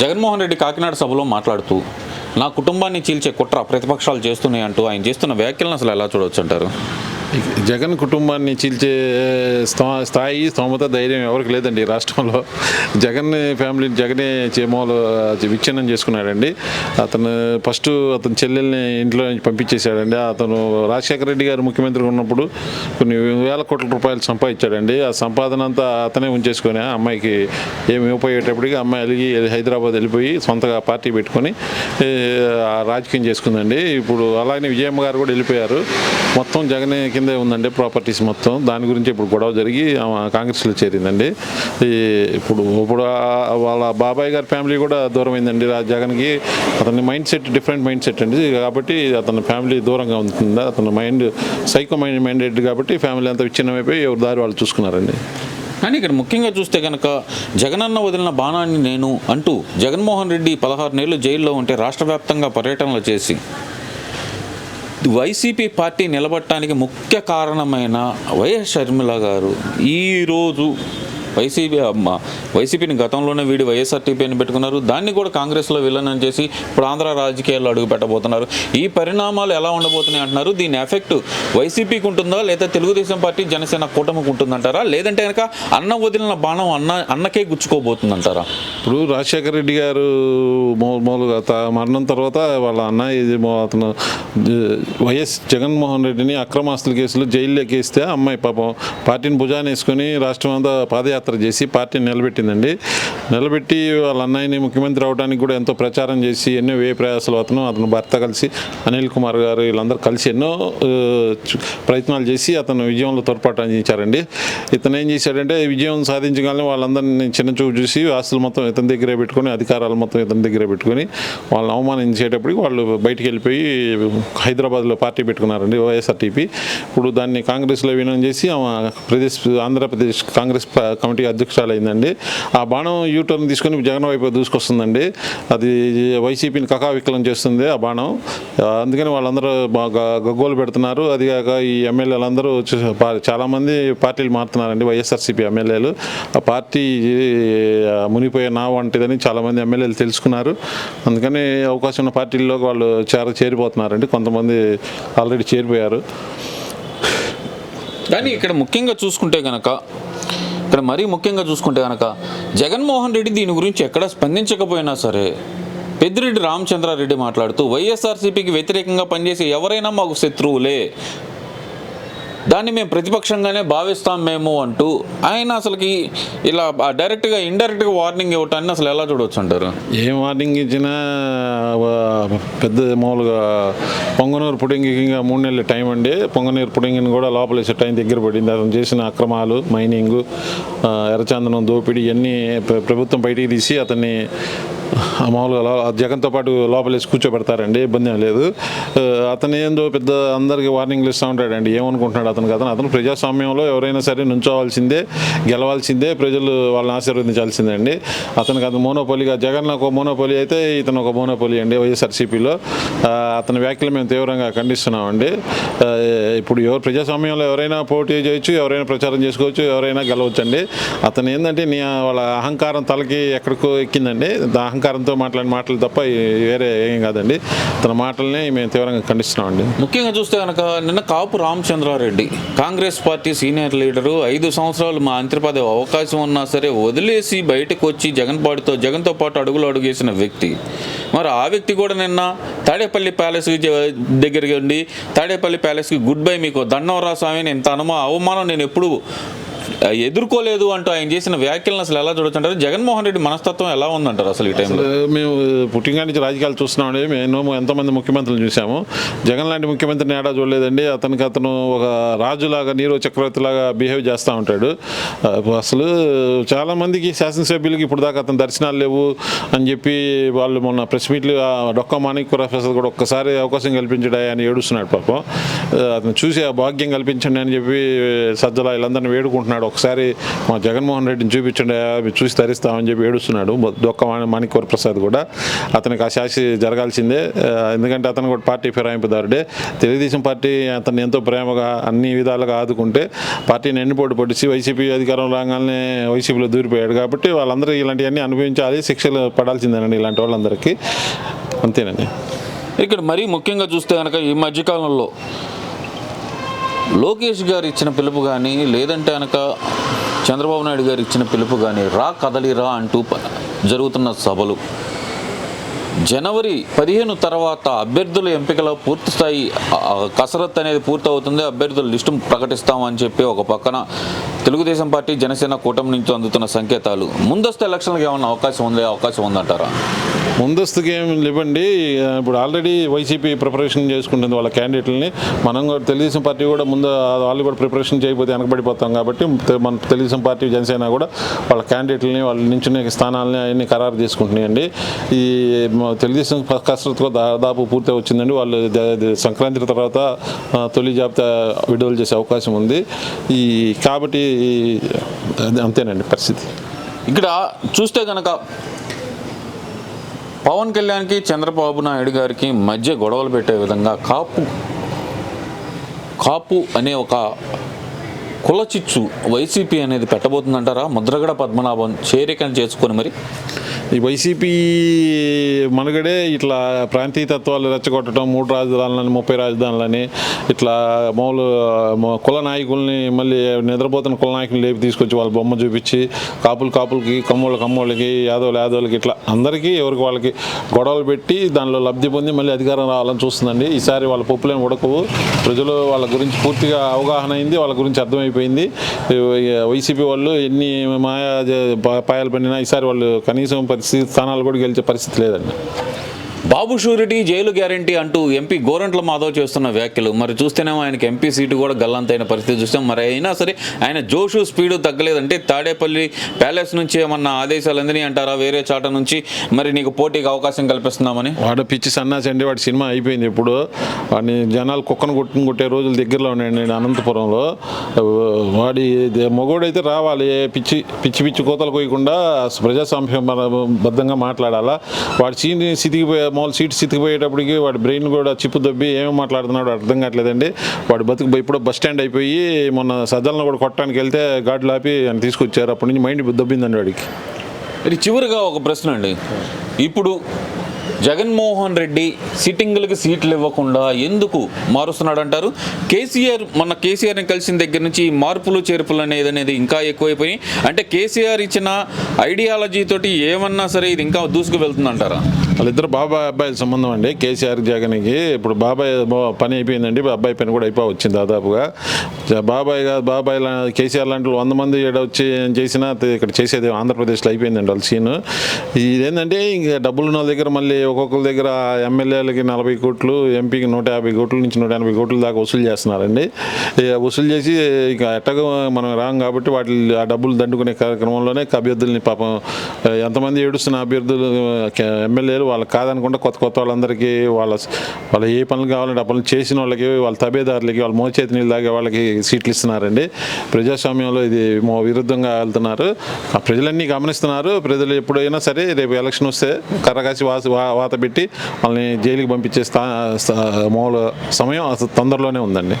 జగన్మోహన్ రెడ్డి కాకినాడ సభలో మాట్లాడుతూ నా కుటుంబాన్ని చీల్చే కుట్ర ప్రతిపక్షాలు చేస్తున్నాయి అంటూ ఆయన చేస్తున్న వ్యాఖ్యలను అసలు ఎలా చూడవచ్చు అంటారు? జగన్ కుటుంబాన్ని చీల్చే స్థా- స్థాయి స్తోమత ధైర్యం ఎవరికి లేదండి రాష్ట్రంలో. జగన్ ఫ్యామిలీ జగనే చేమోలు విచ్ఛిన్నం చేసుకున్నాడండి. అతను ఫస్ట్ అతని చెల్లెల్ని ఇంట్లో నుంచి పంపించేశాడండి. అతను రాజశేఖర రెడ్డి గారు ముఖ్యమంత్రి ఉన్నప్పుడు కొన్ని వేల కోట్ల రూపాయలు సంపాదించాడండి. ఆ సంపాదన అంతా అతనే ఉంచేసుకొని ఆ అమ్మాయికి ఏమి ఇవ్వపోయేటప్పటికి అమ్మాయి అలిగి హైదరాబాద్ వెళ్ళిపోయి సొంతగా పార్టీ పెట్టుకొని రాజకీయం చేసుకుందండి. ఇప్పుడు అలాగే విజయమ్మ గారు కూడా వెళ్ళిపోయారు. మొత్తం జగన్ కిందే ఉందండి ప్రాపర్టీస్ మొత్తం. దాని గురించి ఇప్పుడు గొడవ జరిగి కాంగ్రెస్లో చేరిందండి. ఈ ఇప్పుడు ఇప్పుడు వాళ్ళ బాబాయ్ గారి ఫ్యామిలీ కూడా దూరం అయిందండి జగన్కి. అతని mind set different mind set అండి. కాబట్టి అతని ఫ్యామిలీ దూరంగా ఉంటుంది అతని మైండ్ సైకో మైండ్ మైండెడ్ కాబట్టి ఫ్యామిలీ అంతా విచ్ఛిన్నమైపోయి ఎవరి దారి వాళ్ళు చూసుకున్నారండి. కానీ ఇక్కడ ముఖ్యంగా చూస్తే కనుక జగనన్న వదిలిన బాణాన్ని నేను అంటూ జగన్మోహన్ రెడ్డి పదహారు నెలలు జైల్లో ఉంటే రాష్ట్ర వ్యాప్తంగా పర్యటనలు చేసి వైసీపీ పార్టీ నిలబడటానికి ముఖ్య కారణమైన వైఎస్ షర్మిల గారు ఈరోజు వైసీపీ అమ్మ, వైసీపీని గతంలోనే వీడి వైఎస్ఆర్టీపీని పెట్టుకున్నారు. దాన్ని కూడా కాంగ్రెస్లో విలనం చేసి ఇప్పుడు ఆంధ్ర రాజకీయాల్లో అడుగు పెట్టబోతున్నారు. ఈ పరిణామాలు ఎలా ఉండబోతున్నాయి అంటున్నారు? దీని ఎఫెక్ట్ వైసీపీకి ఉంటుందా? లేదా తెలుగుదేశం పార్టీ జనసేన కూటమికి ఉంటుందంటారా? లేదంటే కనుక అన్న వదిలిన బాణం అన్న అన్నకే గుచ్చుకోబోతుందంటారా? ఇప్పుడు రాజశేఖర రెడ్డి గారు మూ- మూలుగా మరణం తర్వాత వాళ్ళ అన్న ఇది అతను వైఎస్ జగన్మోహన్ రెడ్డిని అక్రమాస్తుల కేసులో జైల్లోకి వేస్తే అమ్మాయి పాపం పార్టీని భుజాన్ని వేసుకొని రాష్ట్రం అంతా పాదయాత్ర చేసి పార్టీని నిలబెట్టిందండి. నిలబెట్టి వాళ్ళ అన్నయ్యని ముఖ్యమంత్రి అవడానికి కూడా ఎంతో ప్రచారం చేసి ఎన్నో వే ప్రయాసాలు అతను అతను భర్త కలిసి అనిల్ కుమార్ గారు వీళ్ళందరూ కలిసి ఎన్నో ప్రయత్నాలు చేసి అతను విజయంలో తోడ్పాటు అందించారండి. ఇతను ఏం చేశాడంటే విజయం సాధించగానే వాళ్ళందరినీ చిన్న చూపు చూసి ఆస్తులు మొత్తం ఇతని దగ్గరే పెట్టుకొని అధికారాలు మొత్తం ఇతని దగ్గరే పెట్టుకొని వాళ్ళని అవమానించేటప్పటికి వాళ్ళు బయటికి వెళ్ళిపోయి హైదరాబాద్లో పార్టీ పెట్టుకున్నారండి వైఎస్ఆర్టీపీ. ఇప్పుడు దాన్ని కాంగ్రెస్లో విలీనం చేసి ఆమె ప్రదేశ్ ఆంధ్రప్రదేశ్ కాంగ్రెస్ ప- కమిటీ అధ్యక్షురాలైందండి. ఆ బాణం యూటర్న్ తీసుకొని జగన్ వైపు దూసుకొస్తుందండి. అది వైసీపీని కకావికలం చేస్తుంది ఆ బాణం. అందుకని వాళ్ళందరూ గగ్గోలు పెడుతున్నారు. అది కాక ఈ ఎమ్మెల్యేలందరూ అందరూ చాలామంది పార్టీలు మారుతున్నారండి. వైఎస్ఆర్సీపీ ఎమ్మెల్యేలు. ఆ పార్టీ మునిపోయే నా వంటిదని చాలామంది ఎమ్మెల్యేలు తెలుసుకున్నారు. అందుకని అవకాశం ఉన్న పార్టీల్లోకి వాళ్ళు చేర చేరిపోతున్నారండి. కొంతమంది ఆల్రెడీ చేరిపోయారు. కానీ ఇక్కడ ముఖ్యంగా చూసుకుంటే కనుక ఇక్కడ మరీ ముఖ్యంగా చూసుకుంటే కనుక జగన్మోహన్ రెడ్డి దీని గురించి ఎక్కడ స్పందించకపోయినా సరే పెద్దిరెడ్డి రామచంద్రారెడ్డి మాట్లాడుతూ వైఎస్ఆర్సీపీకి వ్యతిరేకంగా పనిచేసే ఎవరైనా మాకు శత్రువులే. దాన్ని మేము ప్రతిపక్షంగానే భావిస్తాం మేము అంటూ ఆయన అసలుకి ఇలా డైరెక్ట్గా ఇండైరెక్ట్గా వార్నింగ్ ఇవ్వటాన్ని అసలు ఎలా చూడవచ్చు అంటారు? ఏం వార్నింగ్ ఇచ్చినా పెద్ద మామూలుగా పొంగనూరు పుడింగికి ఇంకా మూడు నెలల టైం అండి. పొంగనూరు పుడింగిని కూడా లోపలేసే టైం దగ్గర పడింది. అతను చేసిన అక్రమాలు మైనింగ్ ఎర్రచందనం దోపిడీ ఇవన్నీ ప్రభుత్వం బయటికి తీసి అతన్ని మామూలుగా జగన్తో పాటు లోపలేసి కూర్చోబెడతారండి. ఇబ్బంది లేదు. అతనేందో అతను ఏందో పెద్ద అందరికీ వార్నింగ్లు ఇస్తూ ఉంటాడండి. ఏమనుకుంటున్నాడు అతనికి అతను అతను ప్రజాస్వామ్యంలో ఎవరైనా సరే నుంచోవాల్సిందే గెలవాల్సిందే ప్రజలు వాళ్ళని ఆశీర్వదించాల్సిందే అండి. అతనికి అది మోనోపోలిగా జగన్ ఒక మోనోపోలి అయితే ఇతను ఒక మోనోపోలి అండి వైఎస్ఆర్సీపీలో. అతని వ్యాఖ్యలు మేము తీవ్రంగా ఖండిస్తున్నామండి. ఇప్పుడు ఎవరు ప్రజాస్వామ్యంలో ఎవరైనా పోటీ చేయొచ్చు ఎవరైనా ప్రచారం చేసుకోవచ్చు ఎవరైనా గెలవచ్చు అండి అతను ఏంటంటే నీ వాళ్ళ అహంకారం తలకి ఎక్కడికో ఎక్కిందండి. అహంకారంతో మాట్లాడిన మాటలు తప్ప వేరే ఏం కాదండి. తన మాటల్ని మేము తీవ్రంగా ఖండిస్తున్నామండి. ముఖ్యంగా చూస్తే కనుక నిన్న Kapu Ramachandrareddy Congress party senior leader ఐదు సంవత్సరాలు మా మంత్రిపదవి అవకాశం ఉన్నా సరే వదిలేసి బయటకు వచ్చి జగన్ పాటితో జగన్తో పాటు అడుగులు అడుగేసిన వ్యక్తి. మరి ఆ వ్యక్తి కూడా నిన్న తాడేపల్లి ప్యాలెస్ దగ్గరికి ఉండి తాడేపల్లి ప్యాలెస్కి గుడ్ బై మీకు దండం స్వామి నేను ఇంత అనుమా అవమానం నేను ఎప్పుడు ఎదుర్కోలేదు అంటూ ఆయన చేసిన వ్యాఖ్యలను అసలు ఎలా చూడొచ్చు అంటారు జగన్మోహన్ రెడ్డి మనస్తత్వం ఎలా ఉందంటారు అసలు ఈ టైంలో? మేము పుట్టింగా నుంచి రాజకీయాలు చూస్తున్నామండి. మేము ఎంతోమంది ముఖ్యమంత్రులు చూసాము జగన్ లాంటి ముఖ్యమంత్రిని ఏడా చూడలేదండి. అతనికి అతను ఒక రాజులాగా నీరో చక్రవర్తిలాగా బిహేవ్ చేస్తూ ఉంటాడు. అసలు చాలా మందికి శాసనసభ్యులకి ఇప్పుడు దాకా అతను దర్శనాలు లేవు అని చెప్పి వాళ్ళు మొన్న ప్రెస్ మీట్లు డొక్క మాణిక్ ప్రొఫెసర్ కూడా ఒక్కసారి అవకాశం కల్పించడా అని ఏడుస్తున్నాడు పాపం. అతను చూసి ఆ భాగ్యం కల్పించండి అని చెప్పి సజ్జల వీళ్ళందరినీ వేడుకుంటున్నాడు ఒకసారి మా జగన్మోహన్ రెడ్డిని చూపించండి మీరు చూసి తరిస్తామని చెప్పి ఏడుస్తున్నాడు. దొక్క మణికూర్ ప్రసాద్ కూడా. అతనికి ఆ శాసి జరగాల్సిందే. ఎందుకంటే అతను కూడా పార్టీ ఫిరాయింపుదారుడే తెలుగుదేశం పార్టీ అతన్ని ఎంతో ప్రేమగా అన్ని విధాలుగా ఆదుకుంటే పార్టీని ఎన్నిపోటు పొడిచి వైసీపీ అధికారం రాగానే వైసీపీలో దూరిపోయాడు కాబట్టి వాళ్ళందరూ ఇలాంటివన్నీ అనుభవించాలి శిక్షలు పడాల్సిందేనండి ఇలాంటి వాళ్ళందరికీ. అంతేనండి. ఇక్కడ మరీ ముఖ్యంగా చూస్తే కనుక ఈ మధ్యకాలంలో లోకేష్ గారు ఇచ్చిన పిలుపు కానీ లేదంటే కనుక చంద్రబాబు నాయుడు గారు ఇచ్చిన పిలుపు కానీ రా కదలిరా అంటూ జరుగుతున్న సభలు. జనవరి పదిహేను తర్వాత అభ్యర్థుల ఎంపికలో పూర్తిస్థాయి కసరత్ కసరత్తు అనేది పూర్తవుతుంది. అభ్యర్థుల లిస్టు ప్రకటిస్తామని చెప్పి ఒక పక్కన తెలుగుదేశం పార్టీ జనసేన కూటమి నుంచి అందుతున్న సంకేతాలు. ముందస్తు ఎలక్షన్లకు ఏమన్నా అవకాశం ఉంది? అవకాశం ఉందంటారా? ముందస్తుగా ఏమి లేవండి ఇప్పుడు ఆల్రెడీ వైసీపీ ప్రిపరేషన్ చేసుకుంటుంది వాళ్ళ క్యాండిడేట్లని. మనం కూడా తెలుగుదేశం పార్టీ కూడా ముందు వాళ్ళు కూడా ప్రిపరేషన్ చేయకపోతే వెనకబడిపోతాం కాబట్టి మన తెలుగుదేశం పార్టీ జనసేన కూడా వాళ్ళ క్యాండిడేట్లని వాళ్ళ నించునే స్థానాలని అవన్నీ ఖరారు చేసుకుంటున్నాయండి. ఈ తెలుగుదేశం ప- కసరత్తు దాదాపు పూర్తి వచ్చిందండి. వాళ్ళు సంక్రాంతి తర్వాత తొలి జాబితా విడుదల చేసే అవకాశం ఉంది. ఈ కాబట్టి అంతేనండి పరిస్థితి. ఇక్కడ చూస్తే కనుక పవన్ కళ్యాణ్కి చంద్రబాబు నాయుడు గారికి మధ్య గొడవలు పెట్టే విధంగా కాపు కాపు అనే ఒక కులచిచ్చు వైసీపీ అనేది పెట్టబోతుందంటారా? ముద్రగడ పద్మనాభం చేరికను చేసుకొని మరి ఈ వైసీపీ మనుగడే ఇట్లా ప్రాంతీయ తత్వాలు రెచ్చగొట్టడం మూడు రాజధానులని ముప్పై రాజధానులని ఇట్లా మామూలు కుల నాయకుల్ని మళ్ళీ నిద్రపోతున్న కుల నాయకులు లేపి తీసుకొచ్చి వాళ్ళ బొమ్మ చూపించి కాపులు కాపులకి కమ్మోళ్ళ కమ్మోళ్ళకి యాదవులు యాదవులకి ఇట్లా అందరికీ ఎవరికి వాళ్ళకి గొడవలు పెట్టి దానిలో లబ్ధి పొంది మళ్ళీ అధికారం రావాలని చూస్తుందండి. ఈసారి వాళ్ళ పప్పులేని ఉడకవు. ప్రజలు వాళ్ళ గురించి పూర్తిగా అవగాహన అయింది వాళ్ళ గురించి అర్థమైపోయింది. వైసీపీ వాళ్ళు ఎన్ని మాయా పాయాలు పడినా ఈసారి వాళ్ళు కనీసం పరిస్థితి స్థానాలు కూడా గెలిచే పరిస్థితి లేదండి. బాబు షూరిటీ జైలు గ్యారంటీ అంటూ ఎంపీ గోరంట్ల మాధవ్ చేస్తున్న వ్యాఖ్యలు. మరి చూస్తేనేమో ఆయనకి ఎంపీ సీటు కూడా గల్లంతైన పరిస్థితి చూస్తాం. మరి అయినా సరే ఆయన జోషు స్పీడు తగ్గలేదంటే తాడేపల్లి ప్యాలెస్ నుంచి ఏమన్నా ఆదేశాలు అందినాయి అంటారా? వేరే చాట నుంచి మరి నీకు పోటీకి అవకాశం కల్పిస్తున్నామని. వాడు పిచ్చి సన్నాసి అండి. వాడి సినిమా అయిపోయింది ఇప్పుడు. వాడిని జనాలు కుక్కను కొట్టుకుని కొట్టే రోజులు దగ్గరలో ఉన్నాయండి నేను అనంతపురంలో. వాడి మగోడైతే రావాలి. పిచ్చి పిచ్చి పిచ్చి కోతలు కోయకుండా ప్రజాస్వామ్యం బద్ధంగా మాట్లాడాలా? వాడి సీన్ సితికిపోయే మామూలు సీట్ సితికిపోయేటప్పటికి వాడి బ్రెయిన్ కూడా చిప్పు దబ్బి ఏమేమి మాట్లాడుతున్నాడు అర్థం కావట్లేదండి. వాడి బతుకు ఇప్పుడు బస్ స్టాండ్ అయిపోయి మొన్న సజ్జలను కూడా కొట్టడానికి వెళ్తే గాడ్లు ఆపి ఆయన తీసుకొచ్చారు. అప్పటి నుంచి మైండ్ దబ్బిందండి వాడికి. ఇది చివరిగా ఒక ప్రశ్న అండి. ఇప్పుడు జగన్మోహన్ రెడ్డి సిట్టింగులకు సీట్లు ఇవ్వకుండా ఎందుకు మారుస్తున్నాడు అంటారు? కేసీఆర్ మన కేసీఆర్ని కలిసిన దగ్గర నుంచి మార్పులు చేర్పులు అనేది అనేది ఇంకా ఎక్కువైపోయి అంటే కేసీఆర్ ఇచ్చిన ఐడియాలజీ తోటి ఏమన్నా సరే ఇది ఇంకా దూసుకు వెళ్తుందంటారా వాళ్ళిద్దరు బాబాయ్ అబ్బాయిల సంబంధం అండి. కేసీఆర్ జగన్కి ఇప్పుడు బాబాయ్ పని అయిపోయిందండి. అబ్బాయి పని కూడా అయిపో వచ్చింది దాదాపుగా. బాబాయ్ కాదు బాబాయ్ లా- కేసీఆర్ లాంటి వంద మంది ఈడ వచ్చి ఏం చేసినా ఇక్కడ చేసేది ఆంధ్రప్రదేశ్లో అయిపోయిందండి వాళ్ళ సీన్. ఇదేంటంటే ఇంకా డబ్బులు ఉన్న వాళ్ళ దగ్గర మళ్ళీ ఒక్కొక్కరి దగ్గర ఎమ్మెల్యేలకి నలభై కోట్లు ఎంపీకి నూట యాభై కోట్ల నుంచి నూట ఎనభై కోట్ల దాకా వసూలు చేస్తున్నారండి. వసూలు చేసి ఇక ఎట్టగా మనం రాం కాబట్టి వాటి ఆ డబ్బులు దండుకునే కార్యక్రమంలోనే అభ్యర్థుల్ని పాపం ఎంతమంది ఏడుస్తున్న అభ్యర్థులు ఎమ్మెల్యేలు వాళ్ళకి కాదనకుండా కొత్త కొత్త వాళ్ళందరికీ వాళ్ళ వాళ్ళ ఏ పనులు కావాలంటే ఆ పనులు చేసిన వాళ్ళకి వాళ్ళ తబేదారులకి వాళ్ళ మోచేతి నీళ్ళు తాగే వాళ్ళకి సీట్లు ఇస్తున్నారండి. ప్రజాస్వామ్యంలో ఇది మో విరుద్ధంగా వెళ్తున్నారు. ఆ ప్రజలన్నీ గమనిస్తున్నారు. ప్రజలు ఎప్పుడైనా సరే రేపు ఎలక్షన్ వస్తే కర్రకాసి వాసి వా- వాత పెట్టి వాళ్ళని జైలుకి పంపించే స్థా మూల సమయం అసలు తొందరలోనే ఉందండి.